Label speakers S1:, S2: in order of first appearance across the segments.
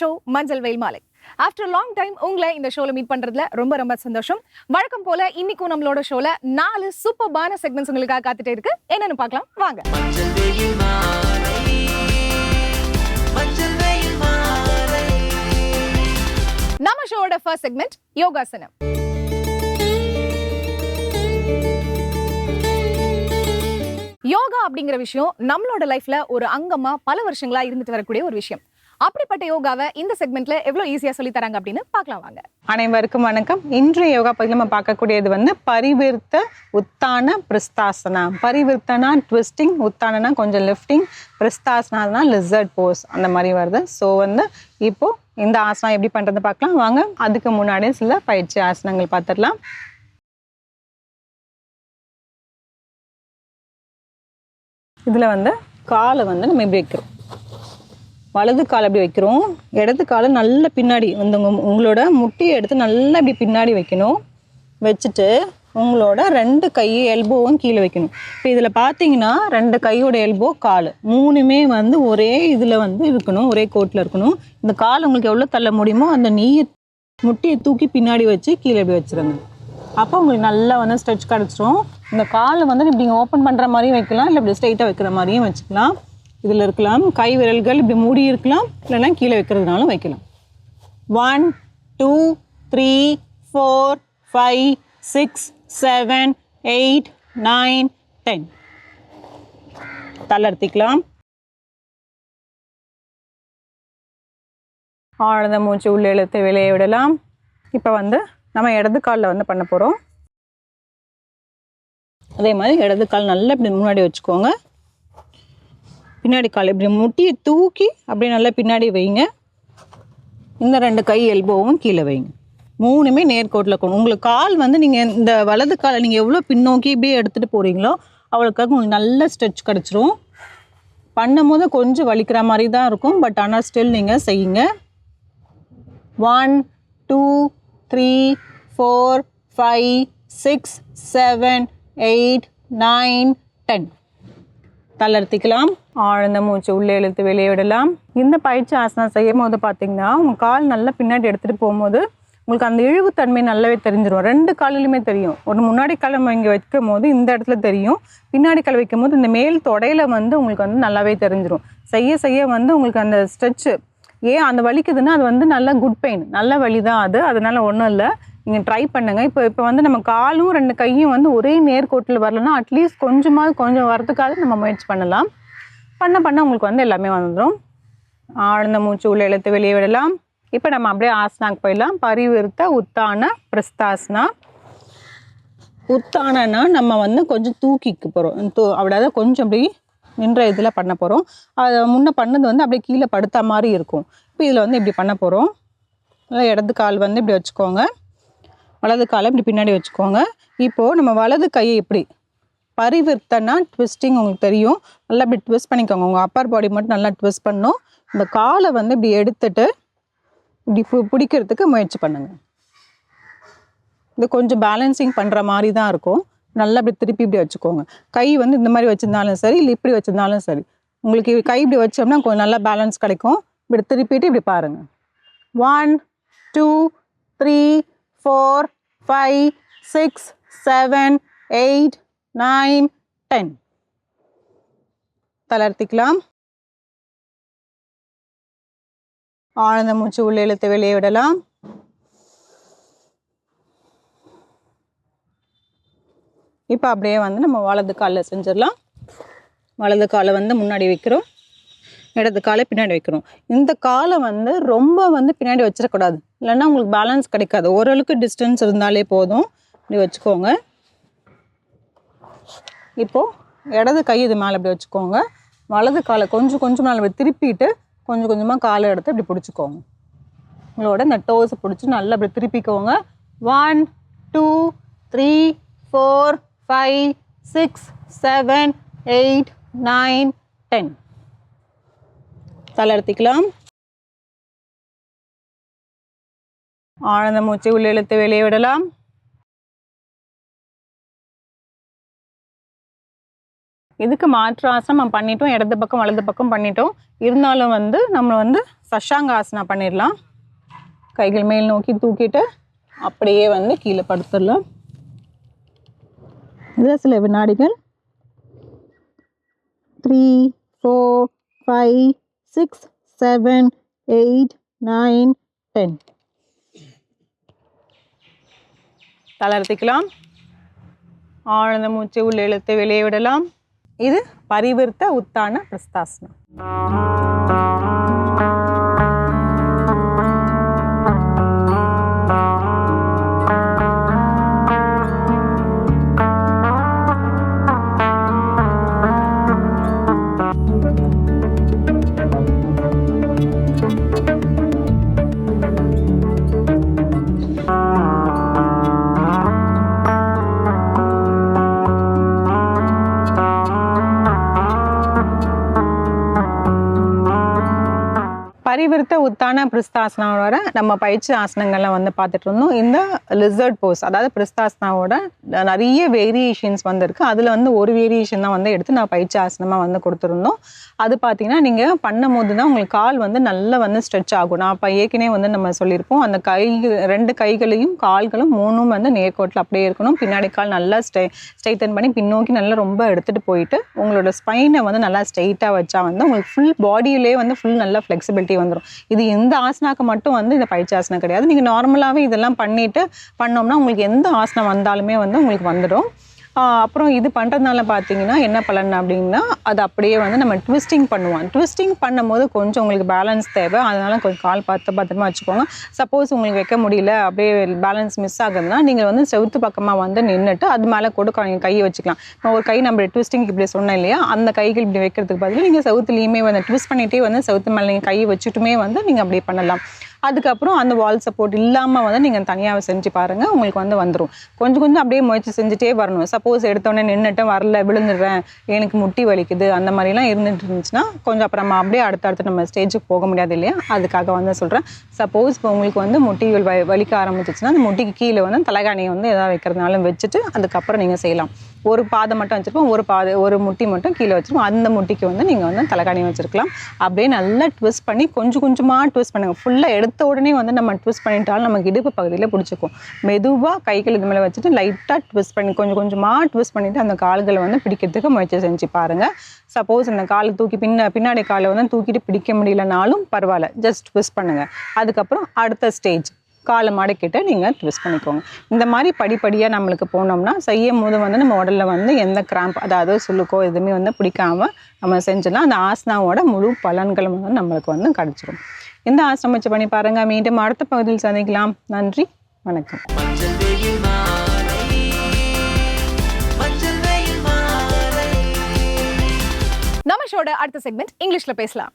S1: Show மஞ்சள் வெயில் மாலை. ஆஃப்டர் லாங் டைம் உங்களை இந்த ஷோல மீட் பண்றதுல ரொம்ப ரொம்ப சந்தோஷம். வழக்கம் போல இன்னைக்கும் நம்மளோட ஷோல நாலு சூப்பர்பான செக்மெண்ட்ஸ் உங்களுக்காக காத்துட்டே இருக்கு. என்னன்னு பார்க்கலாம். வாங்க. நம்ம ஷோவோட ஃபர்ஸ்ட் செக்மெண்ட் யோகாசனம். யோகா அப்படிங்கிற விஷயம் நம்மளோட லைஃப்ல ஒரு அங்கமா பல வருஷங்களா இருந்துட்டு வரக்கூடிய ஒரு விஷயம். அப்படிப்பட்ட யோகாவை இந்த செக்மெண்ட்ல எவ்வளவு ஈஸியா சொல்லி தராங்க அப்படின்னு பார்க்கலாம் வாங்க.
S2: அனைவருக்கும் வணக்கம். இன்றைய யோகா பகுதியில் நம்ம பார்க்கக்கூடியது வந்து பரிவிர்த்த உத்தான பிரிஸ்தாசனா. பரிவிர்த்தனா ட்விஸ்டிங் உத்தானனா கொஞ்சம் லிஃப்டிங் பிரிஸ்தாசனா லிசர்ட் போஸ் அந்த மாதிரி வருது. ஸோ வந்து இப்போ இந்த ஆசனம் எப்படி பண்றது பார்க்கலாம். வாங்க அதுக்கு முன்னாடியே சில பயிற்சி ஆசனங்கள் பார்த்துடலாம். இதில் வந்து காலை வந்து நம்ம இப்படி வைக்கிறோம் வலது கால் அப்படி வைக்கிறோம். இடது காலை நல்ல பின்னாடி வந்து உங்களோட முட்டியை எடுத்து நல்லா இப்படி பின்னாடி வைக்கணும். வச்சுட்டு உங்களோட ரெண்டு கை எல்போவும் கீழே வைக்கணும். இப்போ இதில் பார்த்தீங்கன்னா ரெண்டு கையோட எல்போ கால் மூணுமே வந்து ஒரே இதில் வந்து இருக்கணும் ஒரே கோட்டில் இருக்கணும். இந்த கால் உங்களுக்கு எவ்வளோ தள்ள முடியுமோ அந்த நீயை முட்டியை தூக்கி பின்னாடி வச்சு கீழே இப்படி வச்சுருங்க. அப்போ உங்களுக்கு நல்லா வந்து ஸ்ட்ரெச் கிடச்சிரும் இந்த காலை வந்து இப்படி ஓப்பன் பண்ணுற மாதிரியும் வைக்கலாம் இல்லை இப்படி ஸ்ட்ரைட்டாக வைக்கிற மாதிரியும் வச்சுக்கலாம். இதில் இருக்கலாம். கை விரல்கள் இப்படி மூடி இருக்கலாம். இல்லைன்னா கீழே வைக்கிறதுனாலும் வைக்கலாம். One two three four five six seven eight nine ten தளர்த்திக்கலாம். ஆழ்ந்த மூச்சு உள்ளே இழுத்து வெளியே விடலாம். இப்போ வந்து நம்ம இடது காலில் வந்து பண்ண போகிறோம். அதே மாதிரி இடது கால் நல்லா இப்படி முன்னாடி வச்சுக்கோங்க. பின்னாடி கால் இப்படி முட்டியை தூக்கி அப்படியே நல்லா பின்னாடி வைங்க. இந்த ரெண்டு கை எல்போவும் கீழே வைங்க. மூணுமே நேர்கோட்டில் கொடுங்க உங்களுக்கு கால் வந்து நீங்கள் இந்த வலது காலை நீங்கள் எவ்வளோ பின்னோக்கி இப்படியே எடுத்துகிட்டு போகிறீங்களோ அவளுக்காக உங்களுக்கு நல்ல ஸ்ட்ரெச் கிடச்சிரும். பண்ணும்போது கொஞ்சம் வலிக்கிற மாதிரி தான் இருக்கும். பட் ஆனால் ஸ்டில் நீங்கள் செய்யுங்க. One two three four five six seven eight nine ten தளர்த்திக்கலாம். ஆழ்ந்த மூச்சு உள்ளே இழுத்து வெளியே விடலாம் இந்த பயிற்சி ஆசனம் செய்யும் போது பார்த்தீங்கன்னா உங்கள் கால் நல்லா பின்னாடி எடுத்துகிட்டு போகும்போது உங்களுக்கு அந்த இழிவுத்தன்மை நல்லாவே தெரிஞ்சிடும் ரெண்டு காலிலுமே தெரியும். ஒரு முன்னாடி கிழமை இங்கே வைக்கும் போது இந்த இடத்துல தெரியும். பின்னாடி கால் வைக்கும் போது இந்த மேல் தொடையில வந்து உங்களுக்கு வந்து நல்லாவே தெரிஞ்சிடும் செய்ய செய்ய வந்து உங்களுக்கு அந்த ஸ்ட்ரெச்சு ஏன் அந்த வலிக்குதுன்னா அது வந்து நல்ல குட் பெயின். நல்ல வலி தான் அது. அதனால ஒன்றும் இல்லை. நீங்கள் ட்ரை பண்ணுங்கள் இப்போ இப்போ வந்து நம்ம காலும் ரெண்டு கையும் வந்து ஒரே நேர்கோட்டில் வரலன்னா அட்லீஸ்ட் கொஞ்சமாவது கொஞ்சம் வரதுக்காக நம்ம முயற்சி பண்ணலாம். பண்ண பண்ண உங்களுக்கு வந்து எல்லாமே வந்துடும் ஆழ்ந்த மூச்சு உள்ள இழுத்து வெளியே விடலாம். இப்போ நம்ம அப்படியே ஆசனாக்கு போயிடலாம். பரிவிருத்த உத்தான பிரஸ்தாசனா உத்தானனா நம்ம வந்து கொஞ்சம் தூக்கிக்கு போகிறோம் தூ அதாவது கொஞ்சம் அப்படி நின்ற இதில் பண்ண போகிறோம் அதை முன்னே பண்ணது வந்து அப்படியே கீழே படுத்த மாதிரி இருக்கும். இப்போ இதில் வந்து இப்படி பண்ண போகிறோம் இடது கால் வந்து இப்படி வச்சுக்கோங்க. வலது காலை இப்படி பின்னாடி வச்சுக்கோங்க. இப்போது நம்ம வலது கையை இப்படி பரிவர்த்தனா ட்விஸ்டிங் உங்களுக்கு தெரியும். நல்லா இப்படி ட்விஸ்ட் பண்ணிக்கோங்க. உங்கள் அப்பர் பாடி மட்டும் நல்லா ட்விஸ்ட் பண்ணும். இந்த காலை வந்து இப்படி எடுத்துட்டு இப்படி பிடிக்கிறதுக்கு முயற்சி பண்ணுங்க. இது கொஞ்சம் பேலன்சிங் பண்ணுற மாதிரி தான் இருக்கும். நல்லா இப்படி திருப்பி இப்படி வச்சுக்கோங்க. கை வந்து இந்த மாதிரி வச்சுருந்தாலும் சரி இல்லை இப்படி வச்சுருந்தாலும் சரி. உங்களுக்கு கை இப்படி வச்சோம்னா கொஞ்சம் நல்லா பேலன்ஸ் கிடைக்கும். இப்படி திருப்பிட்டு இப்படி பாருங்கள் one two three four five six seven eight nine ten தளர்த்திக்கலாம். ஆழ்ந்த மூச்சு உள்ள இழுத்து வெளியே விடலாம். இப்போ அப்படியே வந்து நம்ம வலது காலில் செஞ்சிடலாம். வலது காலை வந்து முன்னாடி வைக்கிறோம். இடது காலை பின்னாடி வைக்கணும். இந்த காலை வந்து ரொம்ப வந்து பின்னாடி வச்சிடக்கூடாது. இல்லைன்னா உங்களுக்கு பேலன்ஸ் கிடைக்காது. ஓரளவுக்கு டிஸ்டன்ஸ் இருந்தாலே போதும். இப்படி வச்சுக்கோங்க. இப்போது இடது கை இது மேலே இப்படி வச்சுக்கோங்க. வலது காலை கொஞ்சம் கொஞ்சம் மேலே இப்படி திருப்பிட்டு கொஞ்சம் கொஞ்சமாக காலை எடுத்து இப்படி பிடிச்சிக்கோங்க. உங்களோட இந்த டோஸை பிடிச்சி நல்லா இப்படி திருப்பிக்கோங்க. One two three four five six seven eight nine ten தளர்த்திக்கலாம் ஆனந்த மூச்சு உள்ளெழுத்து வெளியே விடலாம். இதுக்கு மாற்று ஆசனம் நம்ம பண்ணிட்டோம் இடது பக்கம் வலது பக்கம் பண்ணிட்டோம். இருந்தாலும் வந்து நம்ம வந்து சஷாங்க ஆசனா பண்ணிடலாம். கைகள் மேல் நோக்கி தூக்கிட்டு அப்படியே வந்து கீழே படுத்துடலாம். இதில் சில வினாடிகள். Three four five six seven eight nine ten தளர்த்திக்கலாம். ஆழ்ந்த மூச்சு உள்ள இழுத்து வெளியே விடலாம். இது பரிவிர்த்த உத்தான பிரஸ்தாசனம் பரிவிர்த்த உத்தான பிரிஸ்தாசனாவோட நம்ம பயிற்சி ஆசனங்கள்லாம் வந்து பார்த்துட்டு இருந்தோம். இந்த லிசர்ட் போஸ் அதாவது பிரிஸ்தாசனாவோட நிறைய வேரியேஷன்ஸ் வந்துருக்கு. அதில் வந்து ஒரு வேரியேஷன் தான் வந்து எடுத்து நான் பயிற்சி ஆசனமாக வந்து கொடுத்துருந்தோம். அது பார்த்தீங்கன்னா நீங்கள் பண்ணும் போது தான் உங்களுக்கு கால் வந்து நல்லா வந்து ஸ்ட்ரெச் ஆகும். நான் இப்போ ஏற்கனவே வந்து நம்ம சொல்லியிருப்போம் அந்த கை ரெண்டு கைகளையும் கால்களும் மூணும் வந்து நேர்கோட்டில் அப்படியே இருக்கணும். பின்னாடி கால் நல்லா ஸ்டே ஸ்ட்ரைட்டன் பண்ணி பின்னோக்கி நல்லா ரொம்ப எடுத்துகிட்டு போயிட்டு உங்களோட ஸ்பைனை வந்து நல்லா ஸ்ட்ரெயிட்டாக வச்சா வந்து உங்களுக்கு ஃபுல் பாடியிலே வந்து ஃபுல் நல்லா ஃப்ளெக்சிபிலிட்டி வந்துடும் இது எந்த ஆசனாக்கு மட்டும் வந்து இந்த பயிற்சி ஆசனம் கிடையாது. நீங்கள் நார்மலாகவே இதெல்லாம் பண்ணிட்டு பண்ணோம்னா உங்களுக்கு எந்த ஆசனம் வந்தாலுமே வந்து உங்களுக்கு வந்துடும். அப்புறம் இது பண்ணுறதுனால பார்த்தீங்கன்னா என்ன பலன் அப்படின்னா அது அப்படியே வந்து நம்ம ட்விஸ்டிங் பண்ணுவோம். ட்விஸ்டிங் பண்ணும்போது கொஞ்சம் உங்களுக்கு பேலன்ஸ் தேவை. அதனால கொஞ்சம் கால் பார்த்து பத்திரமா வச்சுக்கோங்க. சப்போஸ் உங்களுக்கு வைக்க முடியல அப்படியே பேலன்ஸ் மிஸ் ஆகுதுன்னா நீங்கள் வந்து செவுத்து பக்கமாக வந்து நின்றுட்டு அது மேலே கொடுக்க கை- கையை வச்சுக்கலாம். இப்போ ஒரு கை நம்ம ட்விஸ்டிங் இப்படி சொன்னேன் இல்லையா அந்த கைகள் இப்படி வைக்கிறதுக்கு பதிலாக நீங்கள் செவுத்துலேயுமே வந்து ட்விஸ்ட் பண்ணிகிட்டே வந்து செவுத்து மேலே நீங்கள் கையை வச்சுட்டுமே வந்து நீங்கள் அப்படியே பண்ணலாம். அதுக்கப்புறம் அந்த வால் சப்போர்ட் இல்லாமல் வந்து நீங்கள் தனியாக செஞ்சு பாருங்கள் உங்களுக்கு வந்து வந்துடும் கொஞ்சம் கொஞ்சம் அப்படியே முயற்சி செஞ்சுட்டே வரணும். சப்போஸ் எடுத்தோடனே நின்றுட்டு வரல விழுந்துடுறேன் எனக்கு முட்டி வலிக்குது அந்த மாதிரிலாம் இருந்துட்டு இருந்துச்சுன்னா கொஞ்சம் அப்புறமா அப்படியே அடுத்தடுத்து நம்ம ஸ்டேஜுக்கு போக முடியாது இல்லையா? அதுக்காக வந்து சொல்கிறேன் சப்போஸ் இப்போ உங்களுக்கு வந்து முட்டி வலிக்க ஆரம்பிச்சிச்சுன்னா அந்த முட்டிக்கு கீழே வந்து தலைகாணியை வந்து எதாவது வைக்கிறதுனாலும் வச்சுட்டு அதுக்கப்புறம் நீங்கள் செய்யலாம். ஒரு பாதை மட்டும் வச்சுருப்போம் ஒரு பாதை ஒரு முட்டி மட்டும் கீழே வச்சுருப்போம். அந்த முட்டிக்கு வந்து நீங்கள் வந்து தலைகாணி வச்சுருக்கலாம். அப்படியே நல்லா ட்விஸ்ட் பண்ணி கொஞ்சம் கொஞ்சமாக ட்விஸ்ட் பண்ணுங்க. ஃபுல்லாக எடுத்த உடனே வந்து நம்ம ட்விஸ்ட் பண்ணிட்டாலும் நமக்கு இடுப்பு பகுதியில் பிடிச்சிக்கும். மெதுவாக கைகள் இது மேலே வச்சுட்டு லைட்டாக ட்விஸ்ட் பண்ணி கொஞ்சம் கொஞ்சமாக ட்விஸ்ட் பண்ணிவிட்டு அந்த கால்களை வந்து பிடிக்கிறதுக்கு முயற்சி செஞ்சு பாருங்கள் சப்போஸ் அந்த காலை தூக்கி பின்ன பின்னாடி காலை வந்து தூக்கிட்டு பிடிக்க முடியலனாலும் பரவாயில்ல. ஜஸ்ட் ட்விஸ்ட் பண்ணுங்கள் அதுக்கப்புறம் அடுத்த ஸ்டேஜ் காலை மடக்கிட்டு நீங்கள் ட்விஸ்ட் பண்ணிக்கோங்க. இந்த மாதிரி படிப்படியாக நம்மளுக்கு போனோம்னா செய்யும் போது வந்து நம்ம உடல்ல வந்து எந்த கிராம்ப் அதாவது சுளுக்கோ எதுவுமே வந்து பிடிக்காம நம்ம செஞ்சோன்னா அந்த ஆசனாவோட முழு பலன்களும் வந்து நம்மளுக்கு வந்து கிடச்சிரும். இந்த ஆசனம் வச்சு பண்ணி பாருங்க. மீண்டும் அடுத்த பகுதியில் சந்திக்கலாம். நன்றி. வணக்கம்.
S1: நம்ம ஷோட அடுத்த செக்மெண்ட் இங்கிலீஷ்ல பேசலாம்.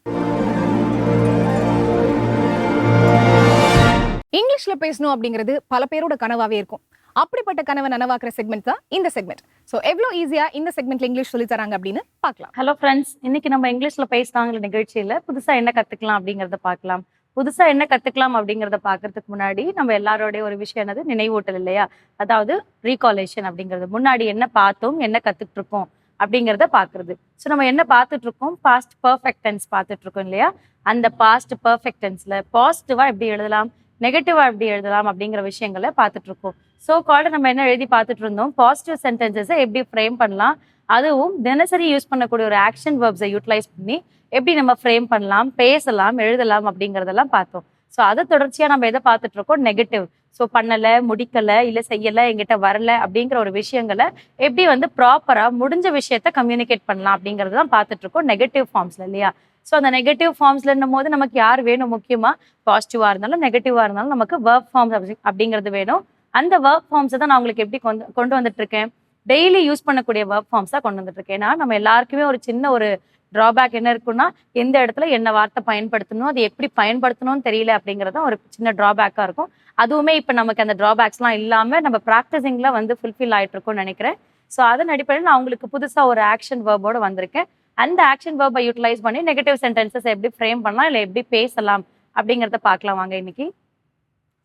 S1: இங்கிலீஷ்ல பேசணும் அப்படிங்கிறது பல பேரோட கனவாவே இருக்கும். அப்படிப்பட்ட கனவை நனவாக்குற செக்மெண்ட் தான் இந்த செக்மெண்ட் சோ எவ்வளோ ஈஸியா இந்த செக்மெண்ட்ல இங்கிலீஷ் சொல்லி தராங்க அப்படின்னு பார்க்கலாம்.
S3: ஹலோ ஃப்ரெண்ட்ஸ் இன்னைக்கு நம்ம இங்கிலீஷ்ல பேசுகிறாங்கிற நிகழ்ச்சியில புதுசாக என்ன கத்துக்கலாம் அப்படிங்கிறத பார்க்கலாம். புதுசா என்ன கத்துக்கலாம் அப்படிங்கிறத பார்க்கறதுக்கு முன்னாடி நம்ம எல்லாரோடைய ஒரு விஷயம் என்னது? நினைவூட்டல் இல்லையா? அதாவது ரீகாலேஷன் அப்படிங்கிறது. முன்னாடி என்ன பார்த்தோம் என்ன கத்துட்டு இருக்கோம் அப்படிங்கிறத பாக்குறது ஸோ நம்ம என்ன பார்த்துட்டு இருக்கோம் பாஸ்ட் பர்ஃபெக்ட் டென்ஸ் பார்த்துட்டு இருக்கோம் இல்லையா அந்த பாஸ்ட் பர்ஃபெக்ட் டென்ஸில் பாசிட்டிவாக எப்படி எழுதலாம்? நெகட்டிவாக எப்படி எழுதலாம் அப்படிங்கிற விஷயங்களை பார்த்துட்டு இருக்கோம் ஸோ கால்டு நம்ம என்ன எழுதி பார்த்துட்டு இருந்தோம் பாசிட்டிவ் சென்டென்சஸை எப்படி ஃப்ரேம் பண்ணலாம்? அதுவும் தினசரி யூஸ் பண்ணக்கூடிய ஒரு ஆக்ஷன் வேர்ப்ஸை யூட்டிலைஸ் பண்ணி எப்படி நம்ம ஃப்ரேம் பண்ணலாம்? பேசலாம் எழுதலாம் அப்படிங்கிறதெல்லாம் பார்த்தோம். ஸோ அதை தொடர்ச்சியாக நம்ம எதை பார்த்துட்டு இருக்கோம் நெகட்டிவ் ஸோ பண்ணலை முடிக்கலை இல்லை செய்யலை எங்கிட்ட வரல அப்படிங்கிற ஒரு விஷயங்களை எப்படி வந்து ப்ராப்பராக முடிஞ்ச விஷயத்த கம்யூனிகேட் பண்ணலாம் அப்படிங்கிறது தான் பார்த்துட்டு இருக்கோம் நெகட்டிவ் ஃபார்ம்ஸ்ல இல்லையா? ஸோ அந்த நெகட்டிவ் ஃபார்ம்ஸ்ல போது நமக்கு யார் வேணும் முக்கியமா? பாசிட்டிவா இருந்தாலும் நெகட்டிவா இருந்தாலும் நமக்கு ஒர்க் ஃபார்ம்ஸ் அப்படிங்கிறது வேணும். அந்த ஒர்க் ஃபார்ம்ஸை தான் நான் உங்களுக்கு எப்படி கொண்டு கொண்டு வந்துட்டு இருக்கேன் டெய்லி யூஸ் பண்ணக்கூடிய ஒர்க் ஃபார்ம்ஸாக கொண்டு வந்துட்டு இருக்கேன் ஏன்னா நம்ம எல்லாருக்குமே ஒரு சின்ன ஒரு டிராபேக் என்ன இருக்குன்னா எந்த இடத்துல என்ன வார்த்தை பயன்படுத்தணும் அது எப்படி பயன்படுத்தணும்னு தெரியல அப்படிங்கிறது ஒரு சின்ன டிராபேக்காக இருக்கும். அதுவுமே இப்போ நமக்கு அந்த டிராபேக்ஸ்லாம் இல்லாமல் நம்ம ப்ராக்டிஸிங்கில் வந்து ஃபுல்ஃபில் ஆயிட்டு இருக்கோம்னு நினைக்கிறேன். ஸோ அதன் அடிப்படையில் நான் உங்களுக்கு புதுசாக ஒரு ஆக்ஷன் வேர்போடு வந்திருக்கேன். அந்த ஆக்ஷன் வேர்பை யூட்டிலைஸ் பண்ணி நெகட்டிவ் சென்டென்சஸ் எப்படி ஃப்ரேம் பண்ணலாம் இல்லை எப்படி பேசலாம் அப்படிங்கிறத பார்க்கலாம் வாங்க இன்னைக்கு.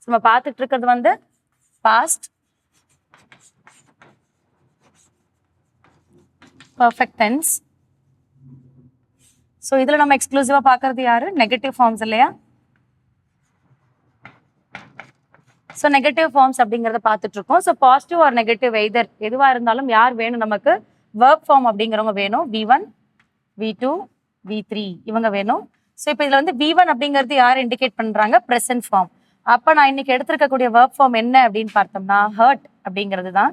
S3: நம்ம பார்த்துட்டு இருக்கிறது வந்து பாஸ்ட் பர்ஃபெக்ட் டென்ஸ் ஸோ இதில் நம்ம எக்ஸ்க்ளூசிவாக பார்க்கறது யாரு? நெகட்டிவ் ஃபார்ம்ஸ் இல்லையா? ஸோ நெகட்டிவ் ஃபார்ம்ஸ் அப்படிங்கிறத பார்த்துட்டு இருக்கோம். So positive or negative either எதுவாக இருந்தாலும் யார் வேணும் நமக்கு? ஒர்க் ஃபார்ம் அப்படிங்கிறவங்க வேணும். V one V two V three இவங்க வேணும். ஸோ இப்போ இதுல வந்து வி ஒன் அப்படிங்கிறது யார் இண்டிகேட் பண்றாங்க? ப்ரெசன்ட் ஃபார்ம் அப்போ நான் இன்னைக்கு எடுத்திருக்கக்கூடிய ஒர்க் ஃபார்ம் என்ன அப்படின்னு பார்த்தோம்னா ஹர்ட் அப்படிங்கிறது தான்.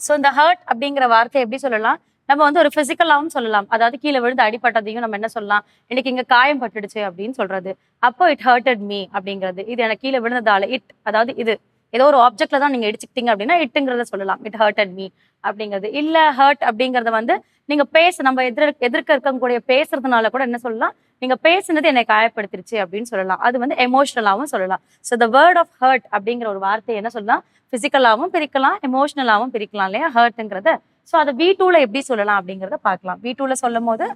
S3: ஸோ இந்த ஹர்ட் அப்படிங்கிற வார்த்தை எப்படி சொல்லலாம்? நம்ம வந்து ஒரு பிசிக்கலாவும் சொல்லலாம். அதாவது கீழே விழுந்து அடிபட்டதையும் நம்ம என்ன சொல்லலாம்? இன்னைக்கு இங்க காயம் பட்டுடுச்சு அப்படின்னு சொல்றது. அப்போ இட் ஹர்டட் மீ அப்படிங்கிறது. இது எனக்கு கீழே விழுந்ததால இட் அதாவது இது. ஏதோ ஒரு ஆப்ஜெக்ட்ல தான் நீங்க இடிச்சுக்கிட்டீங்க அப்படின்னா இட்டுங்கிறத சொல்லலாம். இட் ஹர்ட்டட் மீ அப்படிங்கிறது. இல்ல ஹர்ட் அப்படிங்கறத வந்து நீங்க பேச நம்ம எதிர எதிர்க்க இருக்கக்கூடிய பேசுறதுனால கூட என்ன சொல்லலாம்? நீங்க பேசுனது என்னை காயப்படுத்திருச்சு அப்படின்னு சொல்லலாம். அது வந்து எமோஷனலாவும் சொல்லலாம். So the word of hurt அப்படிங்கிற ஒரு வார்த்தையை என்ன சொல்லலாம்? பிசிக்கலாவும் பிரிக்கலாம் எமோஷனலாவும் பிரிக்கலாம் இல்லையா? ஹர்ட்ங்கிறத ஸோ அதை வி டூல எப்படி சொல்லலாம் அப்படிங்கிறத பார்க்கலாம். வி டூல சொல்லும் போது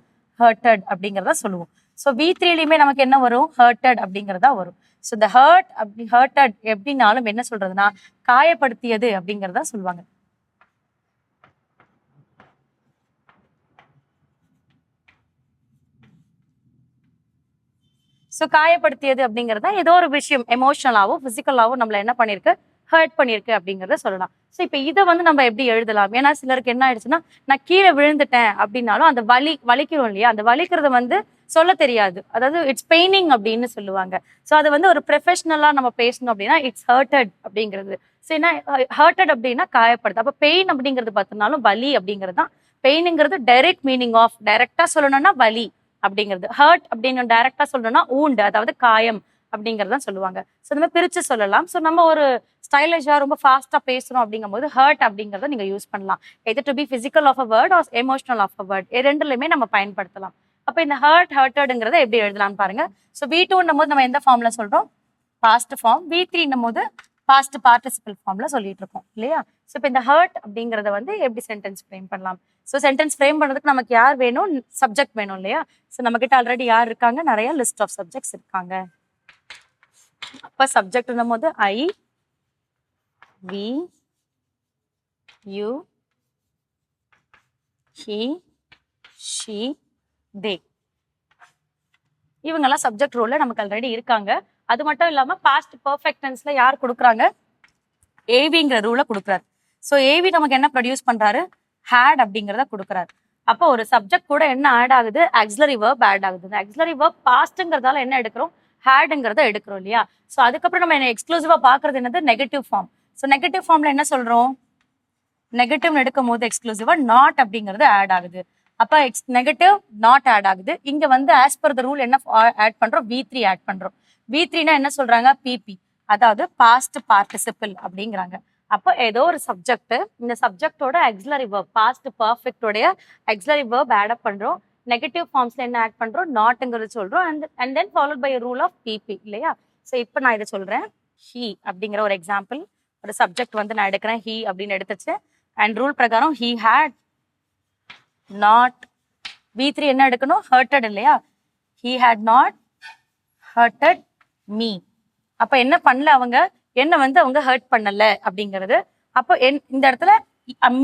S3: ஹர்ட்டட் அப்படிங்கிறத சொல்லுவோம். ஸோ வி த்ரீலையுமே நமக்கு என்ன வரும்? ஹர்ட்டட் அப்படிங்கிறதா வரும். ஸோ இந்த ஹர்ட் அப்படி ஹர்ட்டட் எப்படின்னாலும் என்ன சொல்றதுன்னா காயப்படுத்தியது அப்படிங்கிறதா சொல்லுவாங்க. ஸோ காயப்படுத்தியது அப்படிங்கிறது ஏதோ ஒரு விஷயம் எமோஷனலாவோ பிசிக்கலாவோ நம்மளை என்ன பண்ணிருக்கு ஹர்ட் பண்ணிருக்கு அப்படிங்கிறத சொல்லலாம். ஸோ இப்போ இதை வந்து நம்ம எப்படி எழுதலாம்? ஏன்னா சிலருக்கு என்ன ஆயிடுச்சுன்னா நான் கீழே விழுந்துட்டேன் அப்படின்னாலும் அந்த வலி வலிக்கிறோம் இல்லையா? அந்த வலிக்கிறத வந்து சொல்ல தெரியாது. அதாவது இட்ஸ் பெயினிங் அப்படின்னு சொல்லுவாங்க. ஸோ அது வந்து ஒரு ப்ரொஃபஷனலாக நம்ம பேசணும் அப்படின்னா இட்ஸ் ஹர்ட்டட் அப்படிங்கிறது. ஸோ என்ன ஹர்ட்டட் அப்படின்னா காயப்படுது. அப்போ பெயின் அப்படிங்கிறது பார்த்தோம்னாலும் வலி அப்படிங்கிறது தான். பெயினுங்கிறது டைரக்ட் மீனிங் ஆஃப் டைரக்டா சொல்லணும்னா வலி அப்படிங்கிறது. ஹர்ட் அப்படின்னு டைரக்டா சொல்லணும்னா ஊண்டு அதாவது காயம் அப்படிங்கிறதான் சொல்லுவாங்க. ஸோ இந்த மாதிரி பிரித்து சொல்லலாம். ஸோ நம்ம ஒரு ஸ்டைலிஷா ரொம்ப ஃபாஸ்ட்டாக பேசுகிறோம் அப்படிங்கும்போது ஹர்ட் அப்படிங்கிறத நீங்கள் யூஸ் பண்ணலாம். எது to be physical of a word or emotional of a word ரெண்டுலையுமே நம்ம பயன்படுத்தலாம். அப்போ இந்த ஹர்ட் ஹர்ட்டடுங்கிறத எப்படி எழுதலாம்னு பாருங்க. ஸோ வி டூன்னும் போது நம்ம எந்த ஃபார்ம்ல சொல்றோம்? பாஸ்ட் ஃபார்ம் வி த்ரீன்னும் போது பாஸ்ட் பார்ட்டிசிபல் ஃபார்ம்ல சொல்லிட்டு இருக்கோம் இல்லையா? ஸோ இப்போ இந்த ஹர்ட் அப்படிங்கிறத வந்து எப்படி சென்டென்ஸ் ஃப்ரேம் பண்ணலாம்? ஸோ சென்டென்ஸ் ஃப்ரேம் பண்ணுறதுக்கு நமக்கு யார் வேணும்? சப்ஜெக்ட் வேணும் இல்லையா? ஸோ நம்ம கிட்ட ஆல்ரெடி யார் இருக்காங்க? நிறைய லிஸ்ட் ஆஃப் சப்ஜெக்ட்ஸ் இருக்காங்க. அப்போ சப்ஜெக்ட் போது I we you he she they இவங்கெல்லாம் சப்ஜெக்ட் ரோல்ல நமக்கு ஆல்ரெடி இருக்காங்க. அது மட்டும் இல்லாம பாஸ்ட் பர்ஃபெக்ட் டென்ஸ்ல யார் கொடுக்குறாங்க? ஏவிங்கிற ரூலை கொடுக்குறாரு. ஸோ ஏவி நமக்கு என்ன ப்ரொடியூஸ் பண்றாரு? ஹேட் அப்படிங்கிறத கொடுக்குறாரு. அப்போ ஒரு சப்ஜெக்ட் கூட என்ன ஆட் ஆகுது? ஆக்ஸிலரி வேர்ப் ஆட் ஆகுது. இந்த ஆக்ஸிலரி வேர்ப் பாஸ்ட்ங்கிறதால என்ன எடுக்கிறோம்? ஹேடுங்கிறத எடுக்கிறோம் இல்லையா? ஸோ அதுக்கப்புறம் நம்ம என்ன எக்ஸ்க்ளூசிவா பார்க்கறது என்னது? நெகட்டிவ் ஃபார்ம் ஸோ நெகட்டிவ் ஃபார்ம்ல என்ன சொல்றோம்? நெகட்டிவ் எடுக்கும் போது எக்ஸ்க்ளூசிவா நாட் அப்படிங்கிறது ஆட் ஆகுது. அப்போ எக்ஸ் நெகட்டிவ் நாட் ஆட் ஆகுது. இங்கே வந்து ஆஸ் பர் த ரூல் என்ன ஆட் பண்ணுறோம் வி த்ரீ ஆட் பண்ணுறோம் வி த்ரீனா என்ன சொல்கிறாங்க பிபி அதாவது பாஸ்ட் பார்ட்டிசிபிள் அப்படிங்கிறாங்க. அப்போ ஏதோ ஒரு சப்ஜெக்ட் இந்த சப்ஜெக்டோட எக்ஸலரி வேர்ப் பாஸ்ட் பர்ஃபெக்டோடைய எக்ஸலரி வேர்ப் ஆட் அப் பண்ணுறோம் நெகட்டிவ் ஃபார்ம்ஸ்ல என்ன ஆட் பண்ணுறோம் நாட்ங்கிறது சொல்கிறோம் and and then followed by rule of PP இல்லையா? ஸோ இப்போ நான் இதை சொல்கிறேன் ஹி அப்படிங்கிற ஒரு எக்ஸாம்பிள் ஒரு சப்ஜெக்ட் வந்து நான் எடுக்கிறேன். ஹி அப்படின்னு எடுத்துச்சு. அண்ட் ரூல் பிரகாரம் he had not V three என்ன எடுக்கணும்? ஹர்ட்டட் இல்லையா? He had not hurted me அப்ப என்ன பண்ணல அவங்க? என்ன வந்து அவங்க ஹர்ட் பண்ணல அப்படிங்கிறது. அப்போ என் இந்த இடத்துல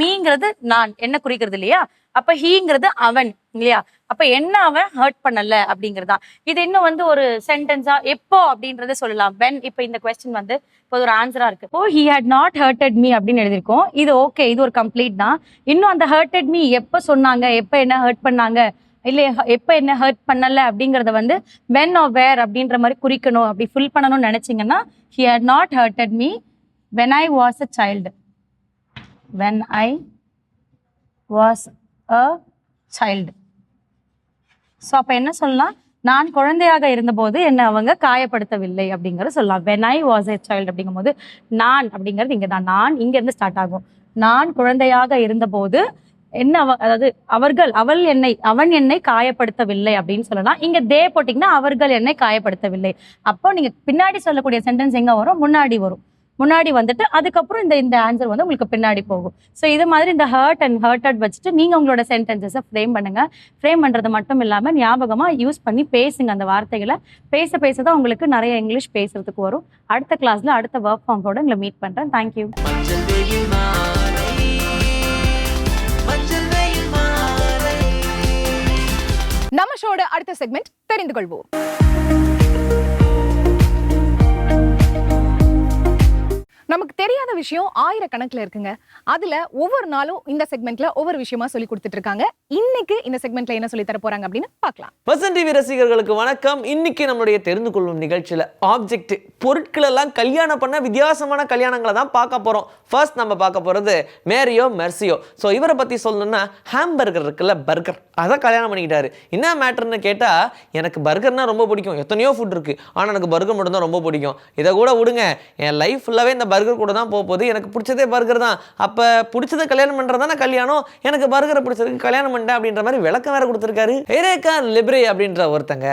S3: மீங்கிறது நான். என்ன குறிக்கிறது இல்லையா? அப்ப ஹீங்கிறது அவன் இல்லையா? அப்ப என்ன அவன் ஹர்ட் பண்ணல அப்படிங்கறதா இது இன்னும் வந்து ஒரு சென்டென்ஸா எப்போ அப்படின்றத சொல்லலாம். வென் இப்போ இந்த கொஸ்டின் வந்து இப்போ ஒரு ஆன்சரா இருக்கு. ஓ he had not hurted me அப்படின்னு எழுதியிருக்கோம். இது ஓகே இது ஒரு கம்ப்ளீட் தான். இன்னும் அந்த ஹர்ட்டட் மீ எப்போ சொன்னாங்க எப்போ என்ன ஹர்ட் பண்ணாங்க இல்லை எப்போ என்ன ஹர்ட் பண்ணல அப்படிங்கறத வந்து வென் ஆர் வேர் அப்படின்ற மாதிரி குறிக்கணும். அப்படி ஃபில் பண்ணணும்னு நினைச்சீங்கன்னா he had not hurted me when I was a child when I was a child so அப்போ என்ன சொல்லலாம்? நான் குழந்தையாக இருந்தபோது என்னை அவங்க காயப்படுத்தவில்லை அப்படிங்கிறத சொல்லலாம். When I was a child அப்படிங்கும்போது நான் அப்படிங்கிறது இங்கே தான் நான் இங்கேருந்து ஸ்டார்ட் ஆகும். நான் குழந்தையாக இருந்தபோது என்ன அவ அதாவது அவர்கள் அவள் என்னை அவன் என்னை காயப்படுத்தவில்லை அப்படின்னு சொல்லலாம். இங்க தே போட்டிங்கன்னா அவர்கள் என்னை காயப்படுத்தவில்லை. அப்போ நீங்க பின்னாடி சொல்லக்கூடிய சென்டென்ஸ் எங்க வரும்? முன்னாடி வரும். முன்னாடி வந்துட்டு அதுக்கப்புறம் இந்த இந்த ஆன்சர் வந்து உங்களுக்கு பின்னாடி போகும். ஸோ இது மாதிரி இந்த ஹர்ட் அண்ட் ஹர்ட்டட் வச்சுட்டு நீங்கள் உங்களோட சென்டென்சஸை ஃப்ரேம் பண்ணுங்கள் ஃப்ரேம் பண்ணுறது மட்டும் இல்லாமல் ஞாபகமாக யூஸ் பண்ணி பேசுங்க அந்த வார்த்தைகளை. பேச பேச தான் உங்களுக்கு நிறைய இங்கிலீஷ் பேசுறதுக்கு வரும். அடுத்த கிளாஸில் அடுத்த ஒர்க் ஃபார்மோட உங்களை மீட் பண்ணுறேன் தேங்க்யூ
S4: நம்ம
S1: ஷோட அடுத்த செக்மெண்ட் தெரிந்து கொள்வோம். நமக்கு தெரியாத விஷயம் ஆயிரக்கணக்கில் இருக்குங்க. அதில் ஒவ்வொரு நாளும் இந்த செக்மெண்ட்ல ஒவ்வொரு விஷயமா சொல்லி கொடுத்துட்டு இருக்காங்க இன்னைக்கு இந்த செக்மெண்ட்ல என்ன சொல்லி தர போறாங்க அப்படின்னு பார்க்கலாம்.
S4: வசன் டிவி ரசிகர்களுக்கு வணக்கம். இன்னைக்கு நம்மளுடைய தெரிந்து கொள்ளும் நிகழ்ச்சியில் ஆப்ஜெக்ட் பொருட்கள் எல்லாம் கல்யாணம் பண்ண வித்தியாசமான கல்யாணங்களை தான் பார்க்க போறோம். ஃபர்ஸ்ட் நம்ம பார்க்க போறது மேரியோ மெர்சியோ ஸோ இவரை பத்தி சொல்லணும்னா ஹாம்பர்கர் இருக்குல்ல பர்கர் அதை கல்யாணம் பண்ணிக்கிட்டாரு. என்ன மேட்டர்னு கேட்டால் எனக்கு பர்கர்னா ரொம்ப பிடிக்கும். எத்தனையோ ஃபுட் இருக்கு. ஆனால் எனக்கு பர்கர் மட்டும் தான் ரொம்ப பிடிக்கும். இதை கூட விடுங்க. என் லைஃப் ஃபுல்லாகவே இந்த பர்கர் கூட தான் போக போகுது. எனக்கு பிடிச்சதே பர்கர் தான். அப்போ பிடிச்சதை கல்யாணம் பண்ணுறதான கல்யாணம்? எனக்கு பர்கரை பிடிச்சிருக்கு கல்யாணம் பண்ணிட்டேன் அப்படின்ற மாதிரி விளக்கம் வேறு கொடுத்துருக்காரு. எரேகா லிப்ரே அப்படின்ற ஒருத்தங்க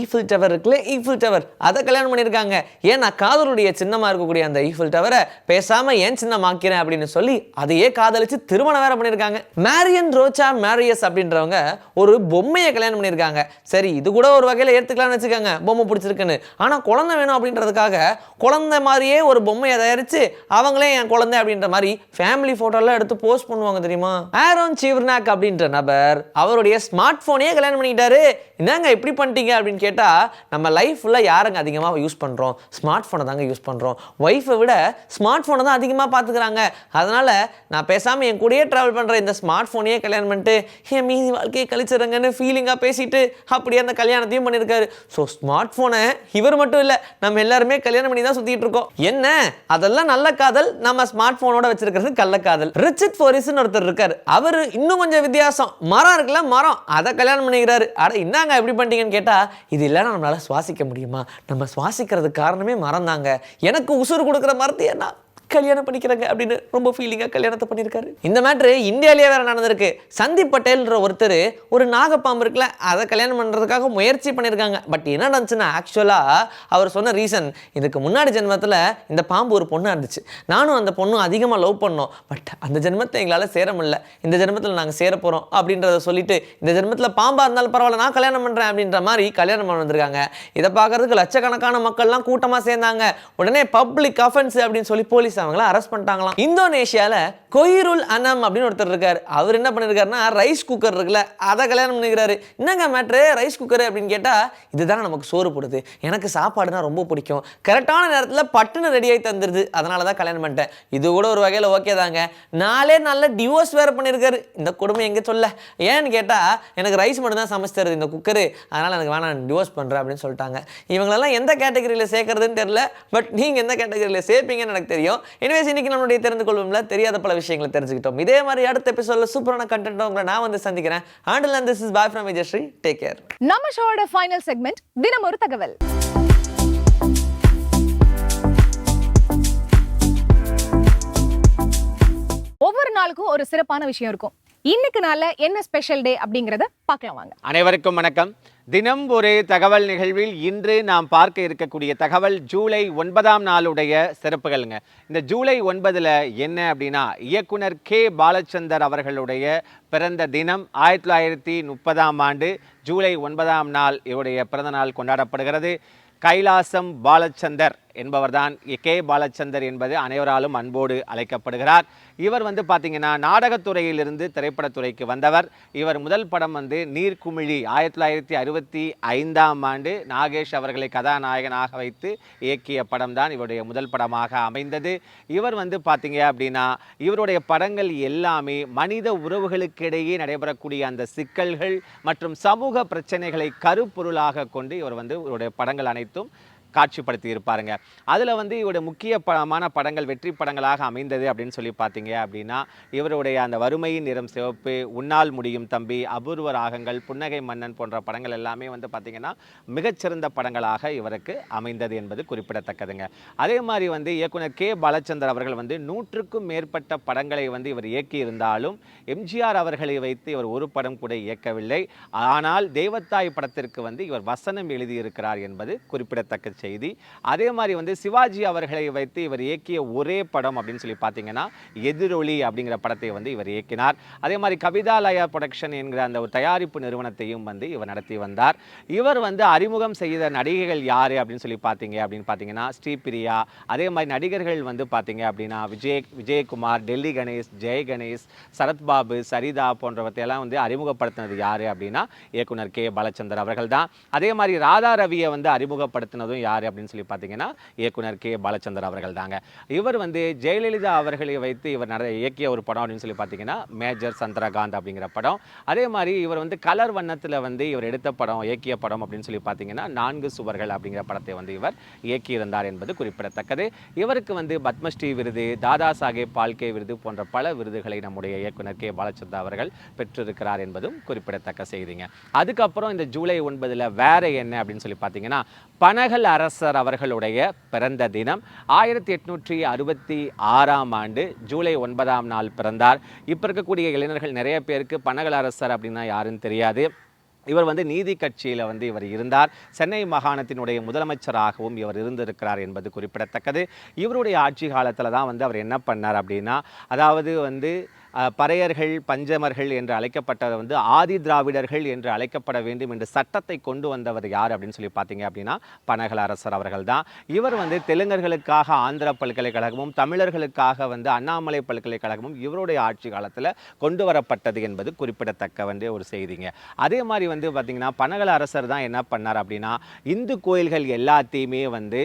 S4: ஈஃபில் டவர் இருக்குல்ல ஈஃபில் டவர் அதை கல்யாணம் பண்ணியிருக்காங்க. ஏன்னா காதலுடைய சின்னமாக இருக்கக்கூடிய அந்த ஈஃபில் டவரை பேசாமல் ஏன் சின்னமாக்கிறேன் அப்படின்னு சொல்லி அதையே காதலிச்சு திருமணம் வேற பண்ணியிருக்காங்க. மேரியன் ரோச்சா மேரியஸ் அப்படின்றவங்க ஒரு பொம்மையை கல்யாணம் பண்ணியிருக்காங்க. சரி இது கூட ஒரு வகையில் ஏற்றுக்கலாம்னு வச்சுக்கோங்க. பொம்மை பிடிச்சிருக்குன்னு. ஆனால் குழந்தை வேணும் அப்படின்றதுக்காக குழந்தை மாதிரியே ஒரு பொம்மையை தயாரித்து அவங்களே என் குழந்தை அப்படின்ற மாதிரி ஃபேமிலி ஃபோட்டோலாம் எடுத்து போஸ்ட் பண்ணுவாங்க தெரியுமா? ஆரோன் சீவர்னாக் அப்படின்ற நபர் அவருடைய ஸ்மார்ட் ஃபோனையே கல்யாணம் பண்ணிக்கிட்டாரு. என்னங்க இப்படி பண்ணிட்டீங்க அப்படின்னு கேட்டால் நம்ம லைஃப் ஃபுல்லாக யாருங்க அதிகமாக யூஸ் பண்ணுறோம் ஸ்மார்ட் ஃபோனை தாங்க யூஸ் பண்ணுறோம் ஒய்ஃபை விட ஸ்மார்ட் ஃபோனை தான் அதிகமாக பார்த்துக்கிறாங்க அதனால் நான் பேசாமல் என் கூடயே ட்ராவல் பண்ணுற இந்த ஸ்மார்ட் ஃபோனையே கல்யாணம் பண்ணிட்டு என் மீதி வாழ்க்கையை கழிச்சிடுறேங்கன்னு ஃபீலிங்காக பேசிட்டு அப்படியே அந்த கல்யாணத்தையும் பண்ணியிருக்காரு. ஸோ ஸ்மார்ட் ஃபோனை இவர் மட்டும் இல்லை நம்ம எல்லாருமே கல்யாணம் பண்ணி தான் சுற்றிட்டு இருக்கோம். என்ன? அதெல்லாம் நல்ல காதல். நம்ம ஸ்மார்ட் ஃபோனோட வச்சிருக்கிறது கள்ளக்காதல் ரிச்சர்ட் ஃபோரிஸ்னு ஒருத்தர் இருக்கார். அவர் இன்னும் கொஞ்சம் வித்தியாசம். மரம் இருக்குல்ல மரம். அதை கல்யாணம் பண்ணிக்கிறாரு. அட இன்னாங்க எப்படி பண்ணிட்டீங்கன்னு கேட்டால் இது இல்லைன்னா நம்மளால சுவாசிக்க முடியுமா? நம்ம சுவாசிக்கிறதுக்கு காரணமே மரம் தாங்க. எனக்கு உசுறு கொடுக்குற மரத்தையே நான். கல்யாணம் பண்ணிக்கிறாங்க அப்படின்னு ரொம்ப ஃபீலிங்காக கல்யாணத்தை பண்ணியிருக்காரு. இந்த மேட்ரு இந்தியாவிலேயே வேற நடந்திருக்கு. சந்தீப் பட்டேல்ன்ற ஒருத்தர் ஒரு நாகப்பாம்பு இருக்குல்ல அதை கல்யாணம் பண்ணுறதுக்காக முயற்சி பண்ணியிருக்காங்க. பட் என்ன நடந்துச்சுன்னா ஆக்சுவலாக அவர் சொன்ன ரீசன் இதுக்கு முன்னாடி ஜென்மத்தில் இந்த பாம்பு ஒரு பொண்ணாக இருந்துச்சு. நானும் அந்த பொண்ணும் அதிகமாக லவ் பண்ணோம். பட் அந்த ஜென்மத்தை எங்களால் சேர முடியல. இந்த ஜென்மத்தில் நாங்கள் சேர போகிறோம் அப்படின்றத சொல்லிட்டு இந்த ஜென்மத்தில் பாம்பாக இருந்தாலும் பரவாயில்ல நான் கல்யாணம் பண்ணுறேன் அப்படின்ற மாதிரி கல்யாணம் பண்ண வந்திருக்காங்க. இதை பார்க்கறதுக்கு லட்சக்கணக்கான மக்கள்லாம் கூட்டமாக சேர்ந்தாங்க. உடனே பப்ளிக் அஃபென்ஸ் அப்படின்னு சொல்லி போலீஸ் அவங்கள அரெஸ்ட் பண்ணிட்டாங்களாம். இந்தோனேஷியாவில் கொயிருல் அனம் அப்படின்னு ஒருத்தர் இருக்கார். அவர் என்ன பண்ணியிருக்காருன்னா ரைஸ் குக்கர் இருக்குல்ல அதை கல்யாணம் பண்ணிக்கிறாரு. என்னங்க மேட்ரு ரைஸ் குக்கர் அப்படின்னு கேட்டால் இதுதானே நமக்கு சோறு போடுது. எனக்கு சாப்பாடுனா ரொம்ப பிடிக்கும். கரெக்டான நேரத்தில் பட்டுன்னு ரெடி ஆகி தந்துருது. அதனால தான் கல்யாணம் பண்ணிட்டேன். இது கூட ஒரு வகையில் ஓகே தாங்க. நாளே நல்ல டிவோர்ஸ் வேறு பண்ணியிருக்காரு இந்த குடும்பம் எங்கே சொல்ல? ஏன்னு கேட்டால் எனக்கு ரைஸ் மட்டும் தான் சமைச்சு தருது இந்த குக்கரு அதனால் எனக்கு வேணாம் டிவோர்ஸ் பண்ணுறேன் அப்படின்னு சொல்லிட்டாங்க. இவங்களெல்லாம் எந்த கேட்டகரியில் சேர்க்கறதுன்னு தெரியல. பட் நீங்கள் எந்த கேட்டகரியில் சேர்ப்பீங்கன்னு எனக்கு தெரியும். எனிவேஸ் இன்னைக்கு நம்மளுடைய தெரிந்து கொள்வோம்ல தெரியாத பல விஷயங்களை தெரிஞ்சுக்கிட்டோம். இதே மாதிரி அடுத்த எபிசோட்ல சூப்பரான கண்டென்ட் உங்களை நான் வந்து சந்திக்கிறேன். ஆண்டில் and this is bye from Vijayasri take care
S1: நம்ம ஷோட ஃபைனல் செக்மெண்ட் தினம் ஒரு தகவல். ஒவ்வொரு நாளுக்கும் ஒரு சிறப்பான விஷயம் இருக்கும். இன்னைக்கு நாளில் என்ன ஸ்பெஷல் டே அப்படிங்கறத பார்க்கலாம் வாங்க.
S5: அனைவருக்கும் வணக்கம். தினம் ஒரு தகவல் நிகழ்வில் இன்று நாம் பார்க்க இருக்கக்கூடிய தகவல் ஜூலை ஒன்பதாம் நாளுடைய சிறப்புகள்ங்க. இந்த ஜூலை ஒன்பதில் என்ன அப்படின்னா இயக்குனர் கே. பாலச்சந்தர் அவர்களுடைய பிறந்த தினம் ஆயிரத்தி தொள்ளாயிரத்தி முப்பதாம் ஆண்டு ஜூலை ஒன்பதாம் நாள் இவருடைய பிறந்த நாள் கொண்டாடப்படுகிறது. கைலாசம் பாலச்சந்தர் என்பவர்தான் கே பாலச்சந்தர் என்பது அனைவராலும் அன்போடு அழைக்கப்படுகிறார். இவர் வந்து பார்த்தீங்கன்னா நாடகத்துறையிலிருந்து திரைப்படத்துறைக்கு வந்தவர். இவர் முதல் படம் வந்து நீர்க்குமிழி ஆயிரத்தி தொள்ளாயிரத்தி அறுபத்தி ஐந்தாம் ஆண்டு நாகேஷ் அவர்களை கதாநாயகனாக வைத்து இயக்கிய படம் தான் இவருடைய முதல் படமாக அமைந்தது. இவர் வந்து பார்த்தீங்க அப்படின்னா இவருடைய படங்கள் எல்லாமே மனித உறவுகளுக்கிடையே நடைபெறக்கூடிய அந்த சிக்கல்கள் மற்றும் சமூக பிரச்சனைகளை கருப்பொருளாக கொண்டு இவர் வந்து இவருடைய படங்கள் அனைத்தும் காட்சிப்படுத்தி இருப்பாருங்க அதில் வந்து இவருடைய முக்கிய படமான படங்கள் வெற்றி படங்களாக அமைந்தது அப்படின்னு சொல்லி பார்த்தீங்க அப்படின்னா இவருடைய அந்த வறுமையின் நிறம் சிவப்பு உன்னால் முடியும் தம்பி அபூர்வ ராகங்கள் புன்னகை மன்னன் போன்ற படங்கள் எல்லாமே வந்து பார்த்திங்கன்னா மிகச்சிறந்த படங்களாக இவருக்கு அமைந்தது என்பது குறிப்பிடத்தக்கதுங்க. அதே மாதிரி வந்து இயக்குனர் கே. பாலச்சந்தர் அவர்கள் வந்து நூற்றுக்கும் மேற்பட்ட படங்களை வந்து இவர் இயக்கியிருந்தாலும் எம்ஜிஆர் அவர்களை வைத்து இவர் ஒரு படம் கூட இயக்கவில்லை. ஆனால் தெய்வத்தாய் படத்திற்கு வந்து இவர் வசனம் எழுதியிருக்கிறார் என்பது குறிப்பிடத்தக்க செய்தி. அதே மாதிரி வந்து சிவாஜி அவர்களை வைத்து இவர் இயக்கிய ஒரே படம் அப்படின்னு சொல்லி பார்த்தீங்கன்னா எதிரொலி அப்படிங்கிற படத்தை வந்து இவர் இயக்கினார். அதே மாதிரி கவிதாலயா ப்ரொடக்ஷன் என்கிற அந்த ஒரு தயாரிப்பு நிறுவனத்தையும் வந்து இவர் நடத்தி வந்தார். இவர் வந்து அறிமுகம் செய்த நடிகைகள் யார் அப்படின்னு சொல்லி பார்த்தீங்க அப்படின்னு பார்த்தீங்கன்னா ஸ்ரீபிரியா அதே மாதிரி நடிகர்கள் வந்து பார்த்தீங்க அப்படின்னா விஜய் விஜயகுமார் டெல்லி கணேஷ் ஜெய் கணேஷ் சரத்பாபு சரிதா போன்றவற்றையெல்லாம் வந்து அறிமுகப்படுத்தினது யார் அப்படின்னா இயக்குனர் கே. பாலச்சந்தர் அவர்கள் தான். அதே மாதிரி ராதா ரவியை வந்து அறிமுகப்படுத்தினதும் யார் அப்படின்னு சொல்லி பார்த்தீங்கன்னா இயக்குனர் கே. பாலச்சந்தர் அவர்கள் தாங்க. இவர் வந்து ஜெயலலிதா அவர்களை வைத்து இவர் நட இயக்கிய ஒரு படம் அப்படின்னு சொல்லி பார்த்தீங்கன்னா மேஜர் சந்திரகாந்த் அப்படிங்கிற படம். அதே மாதிரி இவர் வந்து கலர் வண்ணத்தில் வந்து இவர் எடுத்த படம் இயக்கிய படம் அப்படின்னு சொல்லி பார்த்தீங்கன்னா நான்கு சுவர்கள் அப்படிங்கிற படத்தை வந்து இவர் இயக்கியிருந்தார் என்பது குறிப்பிடத்தக்கது. இவருக்கு வந்து பத்மஸ்ரீ விருது தாதா சாஹேப் பால்கே விருது போன்ற பல விருதுகளை நம்முடைய இயக்குனர் கே. பாலச்சந்தர் அவர்கள் பெற்றிருக்கிறார் என்பதும் குறிப்பிடத்தக்க செய்திங்க. அதுக்கப்புறம் இந்த ஜூலை ஒன்பதில் வேற என்ன அப்படின்னு சொல்லி பார்த்தீங்கன்னா பனகல் அரசர் அவர்களுடைய பிறந்த தினம் ஆயிரத்தி எட்நூற்றி அறுபத்தி ஆறாம் ஆண்டு ஜூலை ஒன்பதாம் நாள் பிறந்தார். இப்போ இருக்கக்கூடிய இளைஞர்கள் நிறைய பேருக்கு பனகல் அரசர் அப்படின்னா யாருன்னு தெரியாது. இவர் வந்து நீதி கட்சியில் வந்து இவர் இருந்தார். சென்னை மாகாணத்தினுடைய முதலமைச்சராகவும் இவர் இருந்திருக்கிறார் என்பது குறிப்பிடத்தக்கது. இவருடைய ஆட்சி காலத்தில் தான் வந்து அவர் என்ன பண்ணார் அப்படின்னா அதாவது வந்து பறையர்கள் பஞ்சமர்கள் என்று அழைக்கப்பட்டவர் வந்து ஆதி திராவிடர்கள் என்று அழைக்கப்பட வேண்டும் என்று சட்டத்தை கொண்டு வந்தவர் யார் அப்படின்னு சொல்லி பார்த்தீங்க அப்படின்னா பனகல அரசர் அவர்கள் தான். இவர் வந்து தெலுங்கர்களுக்காக ஆந்திர பல்கலைக்கழகமும் தமிழர்களுக்காக வந்து அண்ணாமலை பல்கலைக்கழகமும் இவருடைய ஆட்சி காலத்தில் கொண்டு வரப்பட்டது என்பது குறிப்பிடத்தக்க வந்து ஒரு செய்திங்க. அதே மாதிரி வந்து பார்த்தீங்கன்னா பனகல அரசர் தான் என்ன பண்ணார் அப்படின்னா இந்து கோயில்கள் எல்லாத்தையுமே வந்து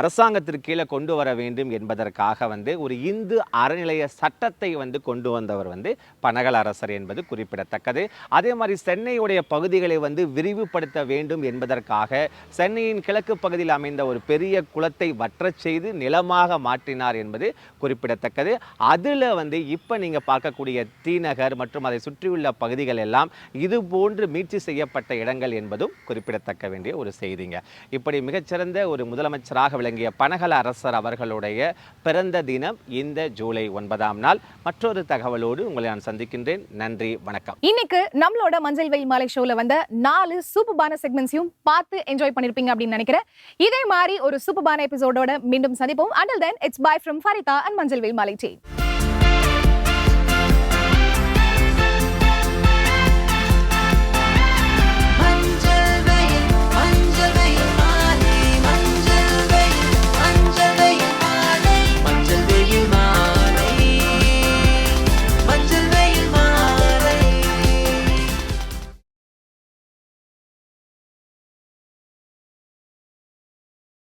S5: அரசாங்கத்திற்கு கீழே கொண்டு வர வேண்டும் என்பதற்காக வந்து ஒரு இந்து அறநிலைய சட்டத்தை வந்து கொண்டு வந்தவர் வந்து பனகல் அரசர் என்பது குறிப்பிடத்தக்கது. அதே மாதிரி சென்னையுடைய பகுதிகளை வந்து விரிவுபடுத்த வேண்டும் என்பதற்காக சென்னையின் கிழக்கு பகுதியில் அமைந்த ஒரு பெரிய குளத்தை வற்றச் செய்து நிலமாக மாற்றினார் என்பது குறிப்பிடத்தக்கது. அதில் வந்து இப்போ நீங்கள் பார்க்கக்கூடிய தீநகர் மற்றும் அதை சுற்றியுள்ள பகுதிகள் எல்லாம் இது போன்று மீட்சி செய்யப்பட்ட இடங்கள் என்பதும் குறிப்பிடத்தக்க வேண்டிய ஒரு செய்திங்க. இப்படி மிகச்சிறந்த ஒரு முதலமைச்சராக விளங்கிய பனகல அரசர் அவர்களுடைய பிறந்த தினம் இந்த ஜூலை ஒன்பதாம் நாள். மற்றொரு தகவலோடு உங்களை நான் சந்திக்கின்றேன். நன்றி வணக்கம்.
S1: இன்னைக்கு நம்மளோட மஞ்சள் வெயில் மாலை ஷோல வந்த நாலு சூப்பர்பான செக்மெண்ட்ஸையும் பார்த்து என்ஜாய் பண்ணிருப்பீங்க அப்படின்னு நினைக்கிறேன். இதே மாதிரி ஒரு சூப்பர்பான எபிசோடோட மீண்டும் சந்திப்போம். Until then it's bye from Farida and மஞ்சள் வெயில் மாலை டீம்